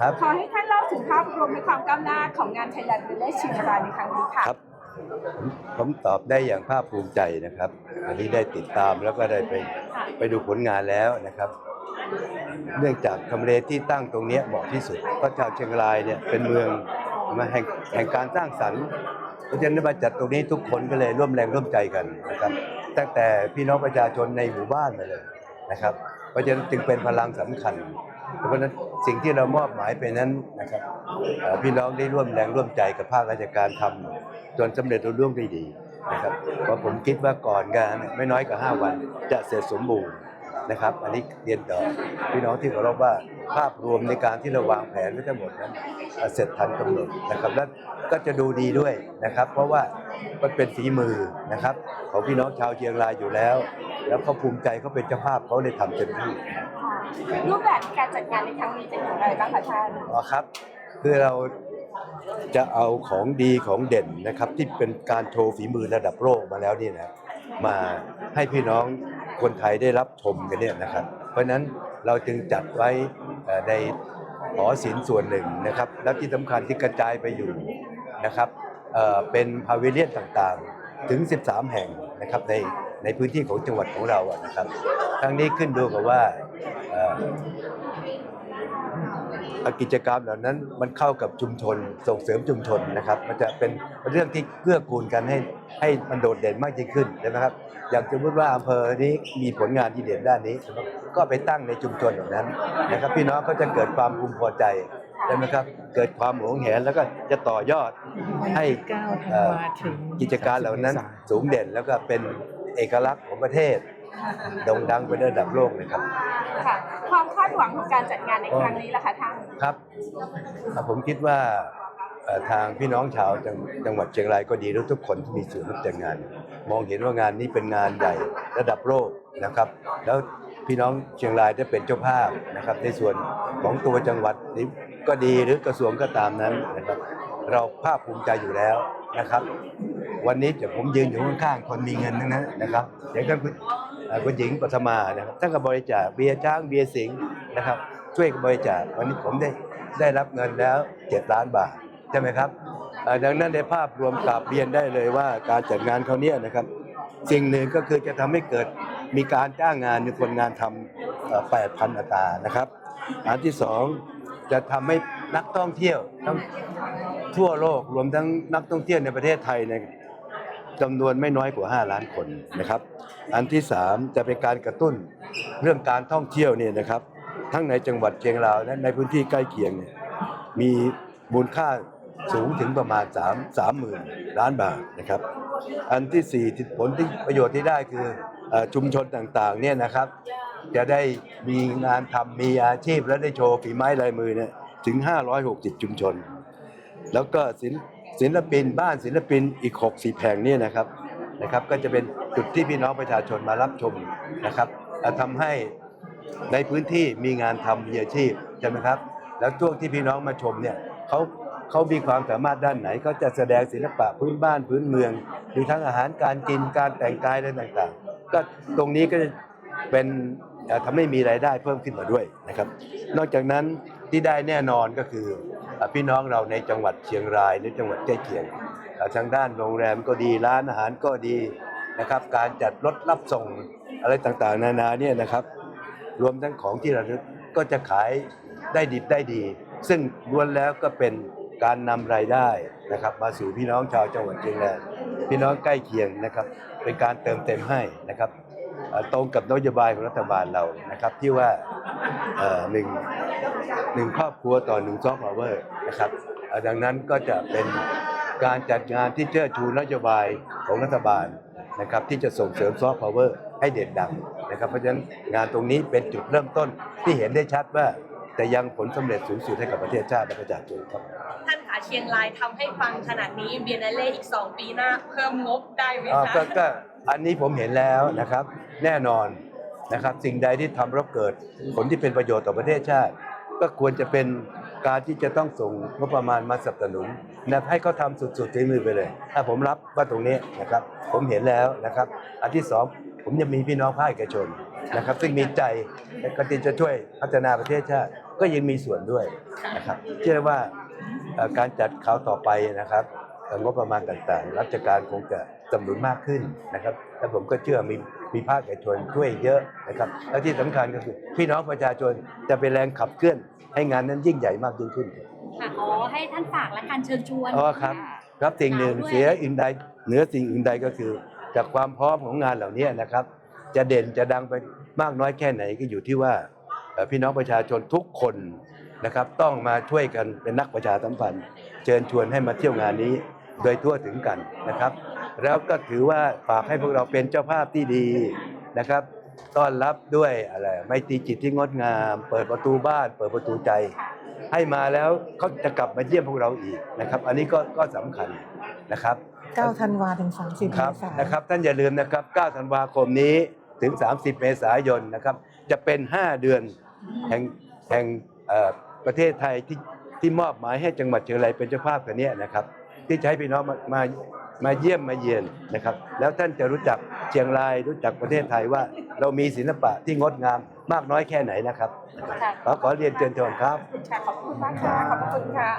ครับ ขอให้ท่านเล่าถึงภาพรวมในความก้าวหน้าของงาน Thailand Village เชียงรายในครั้งนี้ค่ะครับผมผมตอบได้อย่างภาคภูมิใจนะครับอันนี้ได้ติดตามแล้วก็ได้ไปไปดูผลงานแล้วนะครับ เนื่องจากทำเลที่ตั้งตรงเนี้ยเหมาะที่สุดเพราะชาวเชียงรายเนี่ยเป็นเมืองมาแห่งแห่งการสร้างสรรค์เพราะฉะนั้นมาจัดตรงนี้ทุกคนก็เลยร่วมแรงร่วมใจกันนะครับ ตั้งแต่พี่น้องประชาชนในหมู่บ้านมาเลยนะครับ เพราะฉะนั้นจึงเป็นพลังสำคัญ เพราะฉะนั้นสิ่งที่เรามอบหมายไปนั้นนะครับพี่น้องได้ร่วมแรงร่วมใจกับภาคราชการทำจนสำเร็จรุ่ร่วงได้ดีนะครับเพราะผมคิดว่าก่อนงานไม่น้อยกว่า5วันจะเสร็จสมบูรณ์นะครับ อันนี้เรียนต่อพี่น้องที่เคารพว่าภาพรวมในการที่เราวางแผนไว้ทั้งหมดนั้นเสร็จทันกำหนดนะครับและก็จะดูดีด้วยนะครับ เพราะว่ามันเป็นฝีมือนะครับ ของพี่น้องชาวเชียงรายอยู่แล้ว แล้วเขาภูมิใจเขาเป็นเจ้าภาพเขาได้ทำเต็มที่ รูปแบบการจัดงานในครั้งนี้เป็นอย่างไรบ้างคะท่านอ๋อครับ คือเราจะเอาของดีของเด่นนะครับที่เป็นการโชว์ฝีมือระดับโลกมาแล้วนี่นะมาให้พี่น้องคนไทยได้รับชมกันเนี่ยนะครับ เพราะฉะนั้นเราจึงจัดไว้ในหอศิลป์ส่วนหนึ่งนะครับ แล้วที่สำคัญที่กระจายไปอยู่นะครับเเป็นพาวิเลียนต่างๆ ถึง 13 แห่งนะครับใน ในพื้นที่ของจังหวัดของเราอะนะครับ ทั้งนี้ขึ้นดูกับว่าเอ่อกิจกรรมเหล่านั้นมันเข้ากับชุมชนส่งเสริมชุมชนนะครับ มันจะเป็นเรื่องที่เกื้อกูลกันให้ให้มันโดดเด่นมากยิ่งขึ้นใช่ไหมครับ อย่างสมมติว่าอำเภอนี้มีผลงานที่เด่นด้านนี้ ก็ไปตั้งในชุมชนเหล่านั้นนะครับ พี่น้องก็จะเกิดความภูมิพอใจใช่ไหมครับ เกิดความหวงแหนแล้วก็จะต่อยอดให้9ธันเอ่อวาถึงกิจการเหล่านั้นสูงเด่นแล้วก็เป็น เอกลักษณ์ของประเทศโด่งดังเป็นระดับโลกเลยครับ ค่ะ ความคาดหวังของการจัดงานในครั้งนี้ล่ะคะท่านครับอะผมคิดว่าเอ่อทางพี่น้องชาวจังจังหวัดเชียงรายก็ดีและทุกคนที่มีส่วนร่วมจัดงาน มองเห็นว่างานนี้เป็นงานใหญ่ระดับโลกนะครับ แล้วพี่น้องเชียงรายได้เป็นเจ้าภาพนะครับ ในส่วนของตัวจังหวัดนี้ก็ดีหรือกระทรวงก็ตามนั้นนะครับ เราภาคภูมิใจอยู่แล้วนะครับ วันนี้จะผมยืนอยู่ข้างๆคนมีเงินทั้งนั้นนะครับอย่างท่านคุณหญิงปัทมานะครับท่านก็บริจาคเบียร์ช้างเบียร์สิงนะครับ ช่วยกันบริจาควันนี้ผมได้ได้รับเงินแล้ว 7 ล้านบาทใช่ไหมครับดังนั้นในภาพรวมกราบเรียนได้เลยว่าการจัดงานเขาเนี้ยนะครับ สิ่งหนึ่งก็คือจะทำให้เกิดมีการจ้างงานมีคนงานทำ8,000อัตรานะครับ อันที่สองจะทำให้นักท่องเที่ยวทั้งทั่วโลกรวมทั้งนักท่องเที่ยวในประเทศไทยเนี่ย จำนวนไม่น้อยกว่า 5 ล้านคนนะครับ อันที่สามจะเป็นการกระตุ้นเรื่องการท่องเที่ยวเนี่ยนะครับ ทั้งในจังหวัดเชียงรายและในพื้นที่ใกล้เคียงเนี่ยมีมูลค่าสูงถึงประมาณ3 3 0,000ล้านบาทนะครับ อันที่สี่ผลที่ประโยชน์ที่ได้คืออชุมชนต่างๆเนี่ยนะครับ จะได้มีงานทำมีอาชีพและได้โชว์ฝีไม้ลายมือเนี่ยถึง 560 ชุมชน แล้วก็ศิล ศิลปินบ้านศิลปินอีก60แห่งเนี่ยนะครับนะครับ ก็จะเป็นจุดที่พี่น้องประชาชนมารับชมนะครับและทำให้ในพื้นที่มีงานทำมีอาชีพใช่ไหมครับ แล้วช่วงที่พี่น้องมาชมเนี่ยเขาเขามีความสามารถด้านไหนเขาจะแสดงศิลปะพื้นบ้านพื้นเมืองมีทั้งอาหารการกินการแต่งกายอะไรต่างๆ ก็ตรงนี้ก็จะเป็นเอ่อทำให้มีรายได้เพิ่มขึ้นมาด้วยนะครับ นอกจากนั้นที่ได้แน่นอนก็คือ พี่น้องเราในจังหวัดเชียงรายหรือจังหวัดใกล้เคียงทางด้านโรงแรมก็ดีร้านอาหารก็ดีนะครับ การจัดรถรับส่งอะไรต่างๆ นานาเนี่ยนะครับ รวมทั้งของที่ระลึกก็จะขายได้ดิบได้ดี ซึ่งล้วนแล้วก็เป็นการนำรายได้นะครับ มาสู่พี่น้องชาวจังหวัดเชียงรายพี่น้องใกล้เคียงนะครับ เป็นการเติมเต็มให้นะครับ ตรงกับนโยบายของรัฐบาลเรานะครับ ที่ว่าเอ่อหนึ่งหนึ่งครอบครัวต่อหนึ่งซอฟต์พาวเวอร์นะครับเอ่อดังนั้นก็จะเป็นการจัดงานที่เชิดชูนโยบายของรัฐบาลนะครับที่จะส่งเสริมซอฟต์พาวเวอร์ให้เด่นดังนะครับเพราะฉะนั้นงานตรงนี้เป็นจุดเริ่มต้นที่เห็นได้ชัดว่าแต่ยังผลสำเร็จสูงสุดให้กับประเทศชาติและประชาชนครับ ท่านคะเชียงรายทำให้ฟังขนาดนี้เบียนเล่อีก 2 ปีหน้า เพิ่มงบได้ไหมอ่าคะก็ก็ อันนี้ผมเห็นแล้วนะครับ แน่นอนนะครับ สิ่งใดที่ทำแล้วเกิดผลที่เป็นประโยชน์ต่อประเทศชาติ ก็ควรจะเป็นการที่จะต้องส่งงบประมาณมาสนับสนุนนะให้เขาทำสุดๆฝีมือไปเลย ถ้าผมรับว่าตรงนี้นะครับ ผมเห็นแล้วนะครับ อันที่สองผมยังมีพี่น้องภาคเอกชนนะครับ ซึ่งมีใจและก็จะช่วยพัฒนาประเทศชาติก็ยังมีส่วนด้วยนะครับเชื่อว่าการจัดคราวต่อไปนะครับ งบประมาณต่างๆราชการคงจะสนับสนุนมากขึ้นนะครับและผมก็เชื่อมีมีภาคเอกชนช่วยเยอะนะครับและที่สำคัญก็คือพี่น้องประชาชนจะเป็นแรงขับเคลื่อน ให้งานนั้นยิ่งใหญ่มากยิ่งขึ้นค่ะขอให้ท่านฝากและการเชิญชวนอ๋อครับครับสิ่งหนึ่งด้วยเสียอื่นใดเหนือสิ่งอื่นใดก็คือ จากความพร้อมของงานเหล่านี้นะครับ จะเด่นจะดังไปมากน้อยแค่ไหนก็อยู่ที่ว่าเอ่อพี่น้องประชาชนทุกคนนะครับ ต้องมาช่วยกันเป็นนักประชาสัมพันธ์ เชิญชวนให้มาเที่ยวงานนี้ โดยทั่วถึงกันนะครับ แล้วก็ถือว่าฝากให้พวกเราเป็นเจ้าภาพที่ดีนะครับ ต้อนรับด้วยอะไรไมตรีจิตที่งดงาม เปิดประตูบ้าน เปิดประตูใจ ให้มาแล้วเขาจะกลับมาเยี่ยมพวกเราอีกนะครับ อันนี้ก็ก็สำคัญนะครับ 9 ธันวาถึง 30ครับเมษายน นะครับท่านอย่าลืมนะครับ 9 ธันวาคมนี้ถึง 30 เมษายนนะครับ จะเป็น 5 เดือนแห่งแห่งเอ่อประเทศไทยที่ที่มอบหมายให้จังหวัดเชียงรายเป็นเจ้าภาพกันเนี้ยนะครับ ที่จะให้พี่น้องมามามาเยี่ยมมาเยือนนะครับ แล้วท่านจะรู้จักเชียงรายรู้จักประเทศไทยว่า เรามีศิลปะที่งดงามมากน้อยแค่ไหนนะครับขอขอเรียนเชิญชวนครับขอบคุณค่ะขอบคุณมากค่ะ ขอบคุณค่ะ